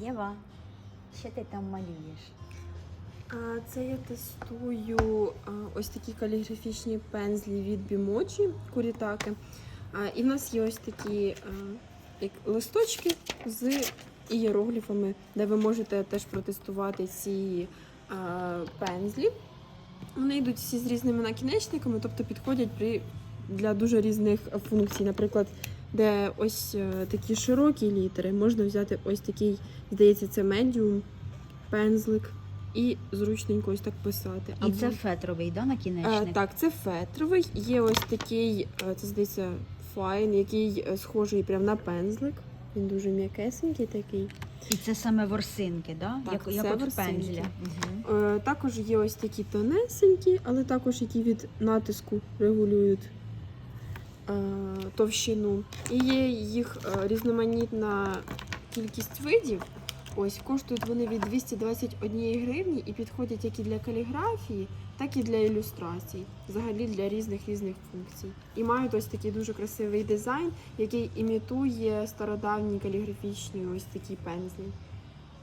Єва, що ти там малюєш? А, Це я тестую а, ось такі каліграфічні пензлі від Бімоджі Курітаки. А, І в нас є ось такі а, як листочки з ієрогліфами, де ви можете теж протестувати ці а, пензлі. Вони йдуть всі з різними накінечниками, тобто підходять при, для дуже різних функцій. Наприклад, де ось е, такі широкі літери, можна взяти ось такий, здається, це медіум, пензлик і зручненько ось так писати. І це фетровий, да, накінечник? Е, так, це фетровий. Є ось такий, е, це здається, файн, який схожий прямо на пензлик. Він дуже м'якесенький такий. І це саме ворсинки, да? Так, як, як от ворсинки. пензля. Угу. Е, Також є ось такі тонесенькі, але також які від натиску регулюють е, товщину. І є їх е, різноманітна кількість видів. Ось коштують вони від 221 гривні і підходять як і для каліграфії, так і для ілюстрацій, взагалі для різних різних функцій. І мають ось такий дуже красивий дизайн, який імітує стародавні каліграфічні ось такі пензлі.